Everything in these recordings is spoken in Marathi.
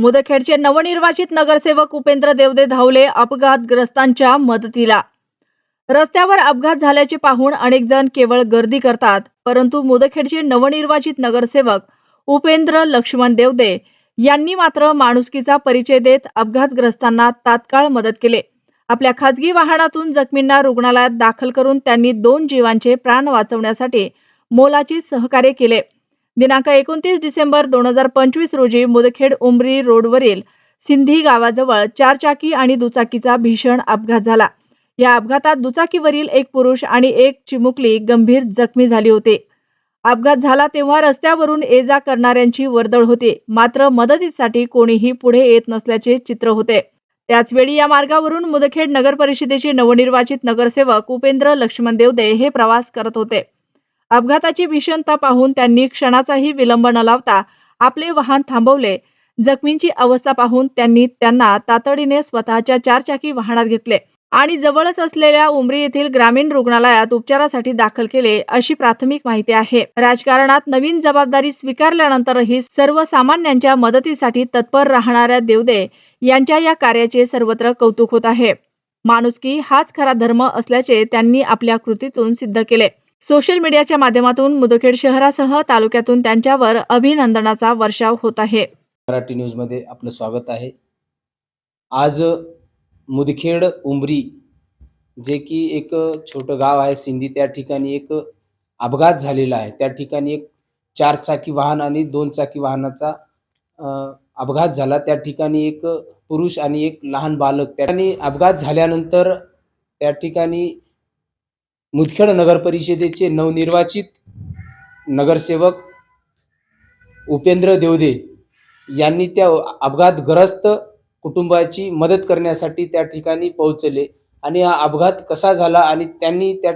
मुदखेडचे नवनिर्वाचित नगरसेवक उपेंद्र देवदे धावले अपघातग्रस्तांच्या मदतीला. रस्त्यावर अपघात झाल्याचे पाहून अनेक जण केवळ गर्दी करतात परंतु मुदखेडचे नवनिर्वाचित नगरसेवक उपेंद्र लक्ष्मण देवदे यांनी मात्र माणुसकीचा परिचय देत अपघातग्रस्तांना तात्काळ मदत केले. आपल्या खासगी वाहनातून जखमींना रुग्णालयात दाखल करून त्यांनी दोन जीवांचे प्राण वाचवण्यासाठी मोलाचे सहकार्य केले. दिनांक एकोणतीस डिसेंबर दोन हजार पंचवीस रोजी मुदखेड उमरी रोडवरील सिंधी गावाजवळ चारचाकी आणि दुचाकीचा भीषण अपघात झाला. या अपघातात दुचाकीवरील एक पुरुष आणि एक चिमुकली गंभीर जखमी झाली होते. अपघात झाला तेव्हा रस्त्यावरून ये जा करणाऱ्यांची वर्दळ होती. मात्र मदतीसाठी कोणीही पुढे येत नसल्याचे चित्र होते. त्याचवेळी या मार्गावरून मुदखेड नगर परिषदेचे नवनिर्वाचित नगरसेवक उपेंद्र लक्ष्मण देवदे हे प्रवास करत होते. अपघाताची भीषणता पाहून त्यांनी क्षणाचाही विलंब न लावता आपले वाहन थांबवले. जखमींची अवस्था पाहून त्यांनी त्यांना तातडीने स्वतःच्या चारचाकी वाहनात घेतले आणि जवळच असलेल्या उमरी येथील ग्रामीण रुग्णालयात उपचारासाठी दाखल केले अशी प्राथमिक माहिती आहे. राजकारणात नवीन जबाबदारी स्वीकारल्यानंतरही सर्वसामान्यांच्या मदतीसाठी तत्पर राहणाऱ्या देवदे यांच्या या कार्याचे सर्वत्र कौतुक होत आहे. माणुसकी हाच खरा धर्म असल्याचे त्यांनी आपल्या कृतीतून सिद्ध केले. सोशल मीडियाच्या माध्यमातून मुदखेड शहरासह तालुक्यातून त्यांच्यावर अभिनंदनाचा वर्षाव होत आहे. मराठी न्यूजमध्ये आपलं स्वागत आहे. आज मुदखेड उमरी जे की एक छोटं गाव आहे सिंधी त्या ठिकाणी एक अपघात झालेला आहे. त्या ठिकाणी एक चार चाकी वाहन आणि दोन चाकी वाहनाचा अपघात झाला. त्या ठिकाणी एक पुरुष आणि एक लहान बालक त्या ठिकाणी अपघात झाल्यानंतर त्या ठिकाणी मुदखेड नगर परिषदेचे नवनिर्वाचित नगरसेवक उपेंद्र देवदे यांनी त्या अपघातग्रस्त कुटुंबाची मदत करण्यासाठी त्या ठिकाणी पोहोचले आणि हा अपघात कसा झाला आणि त्यांनी त्या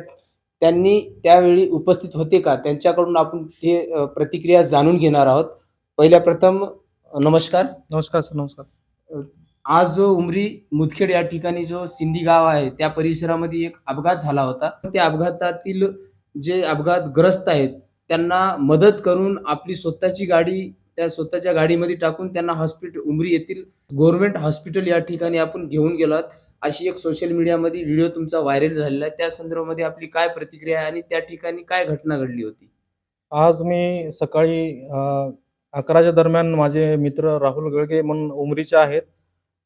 त्यांनी त्यावेळी उपस्थित होते का? त्यांच्याकडून आपण ते प्रतिक्रिया जाणून घेणार आहोत. पहिल्या प्रथम नमस्कार. नमस्कार सर नमस्कार. आज जो उमरी मुदखेड या ठिकाणी जो सिंधी गाव आहे त्या परिसरामध्ये एक अपघात झाला होता. त्या अपघातातील जे अपघातग्रस्त आहेत त्यांना मदत करून आपली स्वतःची गाडी त्या स्वतःच्या गाडीमध्ये टाकून त्यांना हॉस्पिटल उमरी येथील गव्हर्नमेंट हॉस्पिटल या ठिकाणी आपण घेऊन गेलो आहोत. अशी एक सोशल मीडियामध्ये व्हिडिओ तुमचा व्हायरल झालेला आहे. त्या संदर्भामध्ये आपली काय प्रतिक्रिया आहे आणि त्या ठिकाणी काय घटना घडली होती? आज मी सकाळी अकराच्या दरम्यान माझे मित्र राहुल गळगे म्हणून उमरीचे आहेत.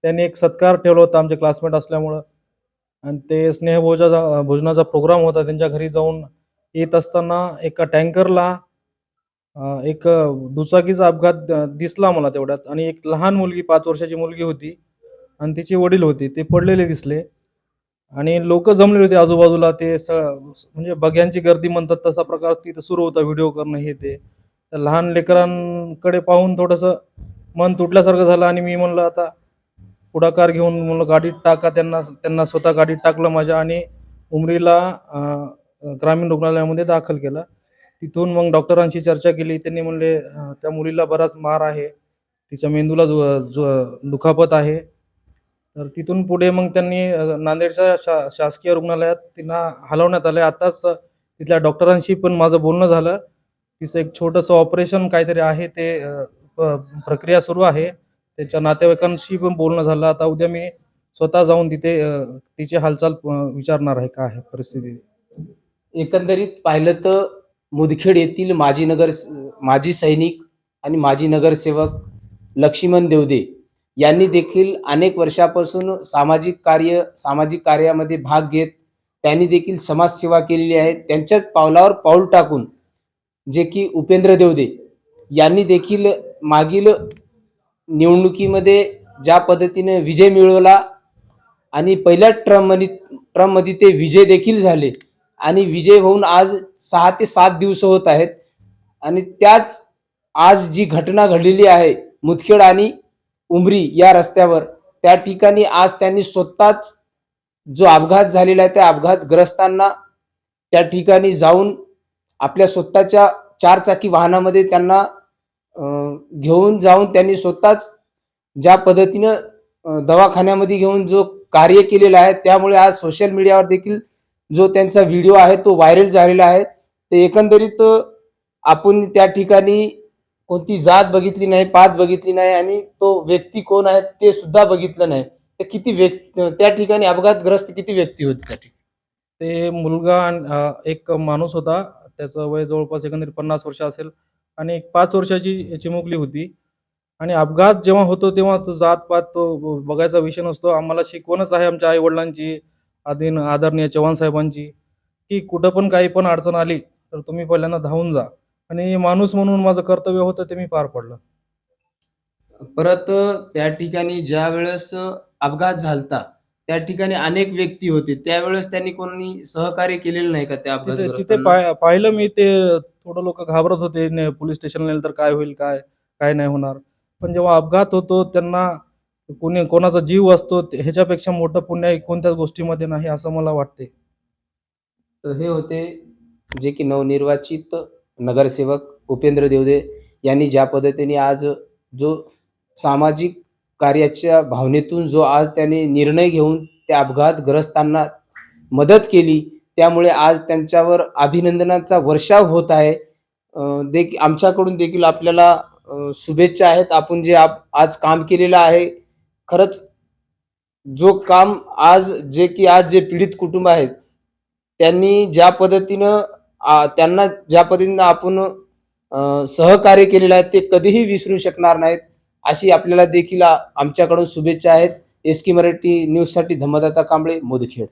त्यांनी एक सत्कार ठेवला होता आमचे क्लासमेट असल्यामुळं. आणि ते स्नेहभोजा भोजनाचा प्रोग्राम होता. त्यांच्या घरी जाऊन येत असताना एका टँकरला एक दुचाकीचा अपघात दिसला मला तेवढ्यात. आणि एक लहान मुलगी पाच वर्षाची मुलगी होती. आणि तिचे वडील होते. ते पडलेले दिसले. आणि लोक जमलेले होते आजूबाजूला. ते स म्हणजे बघ्यांची गर्दी म्हणतात तसा प्रकार तिथं सुरू होता व्हिडिओ करणं हे ते. तर लहान लेकरांकडे पाहून थोडंसं मन तुटल्यासारखं झालं. आणि मी म्हणलं आता पुढाकार घेऊन मुलं गाडीत टाका त्यांना त्यांना स्वतः गाडीत टाकलं माझ्या आणि उमरीला ग्रामीण रुग्णालयामध्ये दाखल केलं. तिथून मग डॉक्टरांशी चर्चा केली. त्यांनी म्हणले त्या मुलीला बराच मार आहे. तिच्या मेंदूला दुखापत आहे. तर तिथून पुढे मग त्यांनी नांदेडच्या शा शासकीय रुग्णालयात तिला हलवण्यात आलं. आताच तिथल्या डॉक्टरांशी पण माझं बोलणं झालं. तिचं एक छोटंसं ऑपरेशन काहीतरी आहे ते प- प्रक्रिया सुरू आहे. त्यांच्या नातेवाईकांशी पण बोलणं झालं. आता उद्या मी स्वतः जाऊन तिथे तिची हालचाल विचारणार आहे का आहे परिस्थिती. एकंदरीत पाहिलं तर मुदखेड येथील माजी नगर माजी सैनिक आणि माजी नगरसेवक लक्ष्मण देवदे यांनी देखील अनेक वर्षापासून सामाजिक कार्य सामाजिक कार्यामध्ये भाग घेत त्यांनी देखील समाजसेवा केलेली आहे. त्यांच्याच पावलावर पाऊल टाकून जे की उपेंद्र देवदे यांनी देखील मागील निवडणुकीमध्ये ज्या पद्धतीने विजय मिळवला आणि पहिल्या ट्रममध्ये ट्रममध्ये ते विजय देखील झाले आणि विजय होऊन आज सहा ते सात दिवस होत आहेत आणि त्याच आज जी घटना घडलेली आहे मुदखेड आणि उमरी या रस्त्यावर त्या ठिकाणी आज त्यांनी स्वतःच जो अपघात झालेला आहे त्या अपघातग्रस्तांना त्या ठिकाणी जाऊन आपल्या स्वतःच्या चारचाकी वाहनामध्ये त्यांना घेऊन जाऊन त्यांनी स्वतःच ज्या पद्धतीनं दवाखान्यामध्ये घेऊन जो कार्य केलेलं आहे त्यामुळे आज सोशल मीडियावर देखील जो त्यांचा व्हिडिओ आहे तो व्हायरल झालेला आहे. ते एकंदरीत आपण त्या ठिकाणी कोणती जात बघितली नाही पात बघितली नाही आणि तो व्यक्ती कोण आहे ते सुद्धा बघितलं नाही. तर किती व्यक्ती त्या ठिकाणी अपघातग्रस्त किती व्यक्ती होती त्या ठिकाणी? ते मुलगा एक माणूस होता. त्याचं वय जवळपास एकंदरीत पन्नास वर्ष असेल. आणि एक पाच वर्षाची चिमुकली होती. आणि अपघात जेव्हा होतो तेव्हा तो जात पात तो बघायचा विषय नसतो. आम्हाला शिकवणच आहे आमच्या आई वडिलांची आदरणीय चव्हाण साहेबांची की कुठं पण काही पण अडचण आली तर तुम्ही पहिल्यांदा धावून जा. आणि माणूस म्हणून माझं कर्तव्य होतं ते मी पार पडलं. परत त्या ठिकाणी ज्या वेळेस अपघात झालता त्या ठिकाणी अनेक व्यक्ती होते. त्यावेळेस त्यांनी कोणी सहकार्य केलेलं नाही का त्या तिथे तिथे अपघातग्रस्तांना? पाय- पाहिलं मी ते थोडं लोक घाबरत होते. ने- पोलीस स्टेशनला नेलं तर काय होईल काय काय नाही होणार. पण जेव्हा अपघात होतो त्यांना कोणी कोणाचा जीव असतो ते- ह्याच्यापेक्षा मोठं पुण्य कोणत्याच गोष्टीमध्ये नाही असं मला वाटते. तर हे होते जे की नवनिर्वाचित नगरसेवक उपेंद्र देवदे यांनी ज्या पद्धतीने आज जो सामाजिक कार्याच्या भावनेतून जो आज त्यांनी निर्णय घेऊन त्या अपघातग्रस्तांना मदत केली त्यामुळे आज त्यांच्यावर अभिनंदनाचा वर्षाव होत आहे. अं, देख आमच्याकडून देखील आपल्याला शुभेच्छा आहेत. आपण जे आप आज काम केलेलं आहे खरंच जो काम आज जे की आज जे पीडित कुटुंब आहेत त्यांनी ज्या पद्धतीनं आ, त्यांना ज्या पद्धतीनं आपण सहकार्य केलेलं आहे ते कधीही विसरू शकणार नाहीत. अशी आपल्याला देखील आमच्याकडून शुभेच्छा आहेत. एस की मराठी न्यूजसाठी धम्मदाता कांबळे मुदखेड.